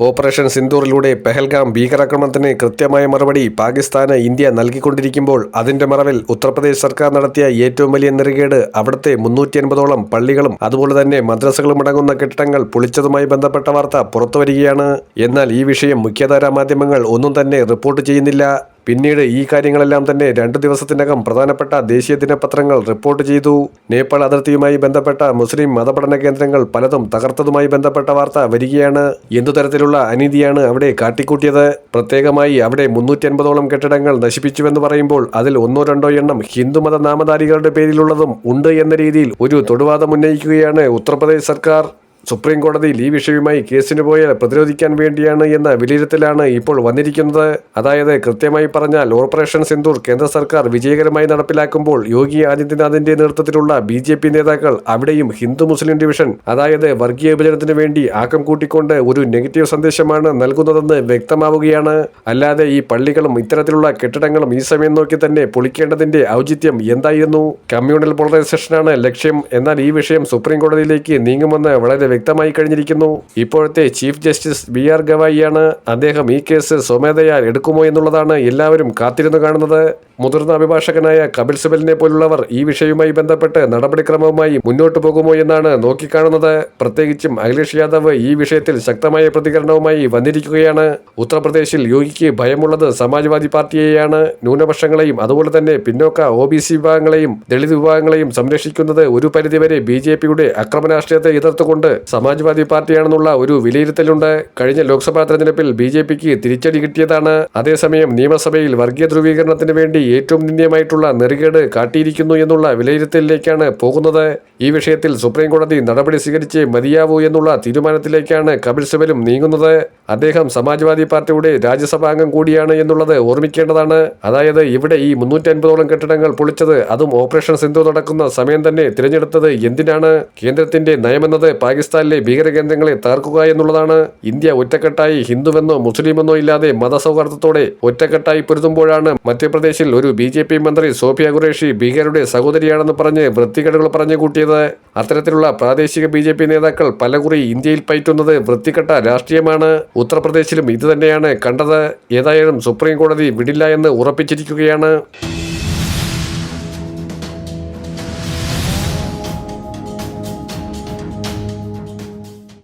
Operation സിന്ദൂറിലൂടെ Pahalgam ഭീകരാക്രമണത്തിന് കൃത്യമായ മറുപടി പാകിസ്ഥാന് ഇന്ത്യ നൽകിക്കൊണ്ടിരിക്കുമ്പോൾ അതിന്റെ മറവിൽ ഉത്തർപ്രദേശ് സർക്കാർ നടത്തിയ ഏറ്റവും വലിയ നെറുകേട് അവിടുത്തെ മുന്നൂറ്റി പള്ളികളും അതുപോലെ തന്നെ മദ്രസകളും അടങ്ങുന്ന കെട്ടിടങ്ങൾ പൊളിച്ചതുമായി ബന്ധപ്പെട്ട വാർത്ത പുറത്തുവരികയാണ് എന്നാൽ ഈ വിഷയം മുഖ്യധാരാ മാധ്യമങ്ങൾ ഒന്നും തന്നെ റിപ്പോർട്ട് ചെയ്യുന്നില്ല. പിന്നീട് ഈ കാര്യങ്ങളെല്ലാം തന്നെ രണ്ടു ദിവസത്തിനകം പ്രധാനപ്പെട്ട ദേശീയ ദിനപത്രങ്ങൾ റിപ്പോർട്ട് ചെയ്തു. നേപ്പാൾ അതിർത്തിയുമായി ബന്ധപ്പെട്ട മുസ്ലിം മതപഠന കേന്ദ്രങ്ങൾ പലതും തകർത്തതുമായി ബന്ധപ്പെട്ട വാർത്ത വരികയാണ്. എന്തു തരത്തിലുള്ള അനീതിയാണ് അവിടെ കാട്ടിക്കൂട്ടിയത്? പ്രത്യേകമായി അവിടെ മുന്നൂറ്റി അൻപതോളം കെട്ടിടങ്ങൾ നശിപ്പിച്ചുവെന്ന് പറയുമ്പോൾ അതിൽ ഒന്നോ രണ്ടോ എണ്ണം ഹിന്ദുമത നാമധാരികളുടെ പേരിലുള്ളതും ഉണ്ട് എന്ന രീതിയിൽ ഒരു തൊടുവാദം ഉന്നയിക്കുകയാണ് ഉത്തർപ്രദേശ് സർക്കാർ. സുപ്രീം കോടതിയിൽ ഈ വിഷയവുമായി കേസിന് പോയ പ്രതിരോധിക്കാൻ വേണ്ടിയാണ് എന്ന വിലയിരുത്തലാണ് ഇപ്പോൾ വന്നിരിക്കുന്നത്. അതായത് കൃത്യമായി പറഞ്ഞാൽ ഓപ്പറേഷൻ സിന്ദൂർ കേന്ദ്ര സർക്കാർ വിജയകരമായി നടപ്പിലാക്കുമ്പോൾ യോഗി ആദിത്യനാഥിന്റെ നേതൃത്വത്തിലുള്ള ബി ജെ പി നേതാക്കൾ അവിടെയും ഹിന്ദു മുസ്ലിം ഡിവിഷൻ അതായത് വർഗീയ വിഭജനത്തിന് വേണ്ടി ആക്കം കൂട്ടിക്കൊണ്ട് ഒരു നെഗറ്റീവ് സന്ദേശമാണ് നൽകുന്നതെന്ന് വ്യക്തമാവുകയാണ്. അല്ലാതെ ഈ പള്ളികളും ഇത്തരത്തിലുള്ള കെട്ടിടങ്ങളും ഈ സമയം നോക്കി തന്നെ പൊളിക്കേണ്ടതിന്റെ ഔചിത്യം എന്തായിരുന്നു? കമ്മ്യൂണൽ പോളറൈസേഷനാണ് ലക്ഷ്യം. എന്നാൽ ഈ വിഷയം സുപ്രീം കോടതിയിലേക്ക് നീങ്ങുമെന്ന് വളരെ വ്യക്തമായി കഴിഞ്ഞിരിക്കുന്നു. ഇപ്പോഴത്തെ ചീഫ് ജസ്റ്റിസ് ബി ആർ ഗവായിയാണ് അദ്ദേഹം ഈ കേസ് സ്വമേധയാൽ എടുക്കുമോ എന്നുള്ളതാണ് എല്ലാവരും കാത്തിരുന്നു കാണുന്നത്. മുതിർന്ന അഭിഭാഷകനായ കപിൽ സിബലിനെ പോലുള്ളവർ ഈ വിഷയവുമായി ബന്ധപ്പെട്ട് നടപടിക്രമവുമായി മുന്നോട്ട് പോകുമോ എന്നാണ് നോക്കിക്കാണുന്നത്. പ്രത്യേകിച്ചും അഖിലേഷ് യാദവ് ഈ വിഷയത്തിൽ ശക്തമായ പ്രതികരണവുമായി വന്നിരിക്കുകയാണ്. ഉത്തർപ്രദേശിൽ യോഗിക്ക് ഭയമുള്ളത് സമാജ്വാദി പാർട്ടിയെയാണ്. ന്യൂനപക്ഷങ്ങളെയും അതുപോലെ തന്നെ പിന്നോക്ക ഒ ബി സി വിഭാഗങ്ങളെയും ദളിത് വിഭാഗങ്ങളെയും സംരക്ഷിക്കുന്നത് ഒരു പരിധിവരെ ബി ജെ പിയുടെ അക്രമരാഷ്ട്രീയത്തെ എതിർത്തുകൊണ്ട് സമാജ്വാദി പാർട്ടിയാണെന്നുള്ള ഒരു വിലയിരുത്തലുണ്ട്. കഴിഞ്ഞ ലോക്സഭാ തെരഞ്ഞെടുപ്പിൽ ബി ജെ പിക്ക് തിരിച്ചടി കിട്ടിയതാണ്. അതേസമയം നിയമസഭയിൽ വർഗീയ ധ്രുവീകരണത്തിന് വേണ്ടി ഏറ്റവും നിന്ദ്യമായിട്ടുള്ള നെറികേട് കാട്ടിയിരിക്കുന്നു എന്നുള്ള വിലയിരുത്തലിലേക്കാണ് പോകുന്നത്. ഈ വിഷയത്തിൽ സുപ്രീം കോടതി നടപടി സ്വീകരിച്ചേ മതിയാവൂ എന്നുള്ള തീരുമാനത്തിലേക്കാണ് കപിൽ സിബലും നീങ്ങുന്നത്. അദ്ദേഹം സമാജ്വാദി പാർട്ടിയുടെ രാജ്യസഭാംഗം കൂടിയാണ് എന്നുള്ളത് ഓർമ്മിക്കേണ്ടതാണ്. അതായത് ഇവിടെ ഈ മുന്നൂറ്റി അൻപതോളം കെട്ടിടങ്ങൾ പൊളിച്ചത് അതും ഓപ്പറേഷൻ സിന്ധു നടക്കുന്ന സമയം തന്നെ തിരഞ്ഞെടുത്തത് എന്തിനാണ്? കേന്ദ്രത്തിന്റെ നയമെന്നത് പാകിസ്ഥാനിലെ ഭീകരകേന്ദ്രങ്ങളെ തകർക്കുക എന്നുള്ളതാണ്. ഇന്ത്യ ഒറ്റക്കെട്ടായി ഹിന്ദുവെന്നോ മുസ്ലിമെന്നോ ഇല്ലാതെ മതസൗഹാർദ്ദത്തോടെ ഒറ്റക്കെട്ടായി പൊരുതുമ്പോഴാണ് മധ്യപ്രദേശിൽ ഒരു ബി ജെ പി മന്ത്രി സോഫിയ ഖുറേഷി ഭീകരരുടെ സഹോദരിയാണെന്ന് പറഞ്ഞ് വൃത്തികേടുകൾ പറഞ്ഞു കൂട്ടിയത്. അത്തരത്തിലുള്ള പ്രാദേശിക ബി ജെ പി നേതാക്കൾ പലകുറി ഇന്ത്യയിൽ പയറ്റുന്നത് വൃത്തികെട്ട രാഷ്ട്രീയമാണ്. ഉത്തർപ്രദേശിലും ഇതുതന്നെയാണ് കണ്ടത്. ഏതായാലും സുപ്രീം കോടതി വിടില്ല എന്ന് ഉറപ്പിച്ചിരിക്കുകയാണ്.